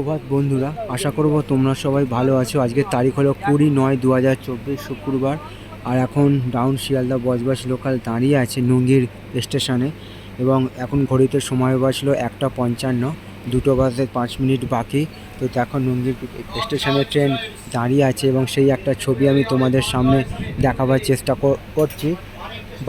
প্রভাত বন্ধুরা, আশা করব তোমরা সবাই ভালো আছো। আজকের তারিখ হলো কুড়ি নয় দু হাজার চব্বিশ শুক্রবার, আর এখন ডাউন শিয়ালদা বজবাস লোকাল দাঁড়িয়ে আছে নুঙ্গির স্টেশনে এবং এখন ঘড়িতে সময় বাজলো একটা পঞ্চান্ন, দুটো বাজতে পাঁচ মিনিট বাকি। তো দেখো নুঙ্গির স্টেশনে ট্রেন দাঁড়িয়ে আছে, এবং সেই একটা ছবি আমি তোমাদের সামনে দেখাবার চেষ্টা করছি।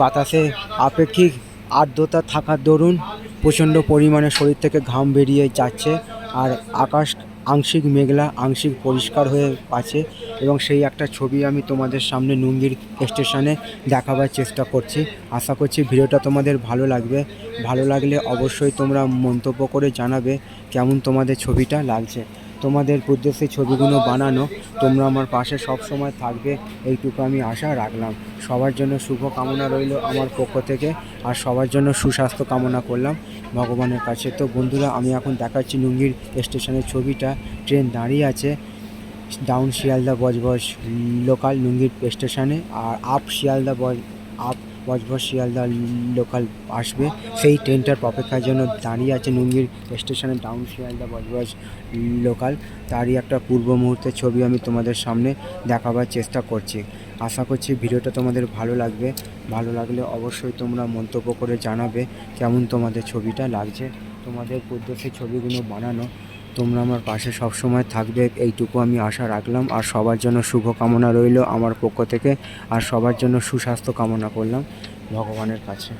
বাতাসে আপেক্ষিক আর্দ্রতা থাকার দরুন প্রচণ্ড পরিমাণে শরীর থেকে ঘাম বেরিয়ে যাচ্ছে। আর আকাশ আংশিক মেঘলা, আংশিক পরিষ্কার হয়ে আছে এবং সেই একটা ছবি আমি তোমাদের সামনে নুঙ্গির স্টেশনে দেখাবার চেষ্টা করছি। আশা করছি ভিডিওটা তোমাদের ভালো লাগবে। ভালো লাগলে অবশ্যই তোমরা মন্তব্য করে জানাবে কেমন তোমাদের ছবিটা লাগছে। তোমাদের উদ্দেশ্যে ছবিগুলো বানানো, তোমরা আমার পাশে সব সময় থাকবে, এইটুকু আমি আশা রাখলাম। সবার জন্য শুভ কামনা রইল আমার পক্ষ থেকে, আর সবার জন্য সুস্বাস্থ্য কামনা করলাম ভগবানের কাছে। তো বন্ধুরা, আমি এখন দেখাচ্ছি লুঙ্গির স্টেশনের ছবিটা। ট্রেন দাঁড়িয়ে আছে ডাউন শিয়ালদা বজবজ লোকাল লুঙ্গির স্টেশনে, আর আপ শিয়ালদা বজ আপ বজবজ শিয়ালদা লোকাল আসবে। সেই ট্রেনটার অপেক্ষার জন্য দাঁড়িয়ে আছে লুঙ্গির স্টেশনে ডাউন শিয়ালদা বজবজ লোকাল তারই একটা পূর্ব মুহূর্তের ছবি আমি তোমাদের সামনে দেখাবার চেষ্টা করছি। আশা করছি ভিডিওটা তোমাদের ভালো লাগবে। ভালো লাগলে অবশ্যই তোমরা মন্তব্য করে জানাবে কেমন তোমাদের ছবিটা লাগছে। তোমাদের উদ্দেশ্যে ছবিগুলো বানানো। তোমরা আমার পাশে সবসময় থাকবে, এইটুকু আমি আশা রাখলাম। আর সবার জন্য শুভ কামনা রইল আমার পক্ষ থেকে। আর সবার জন্য সুস্বাস্থ্য কামনা করলাম ভগবানের কাছে।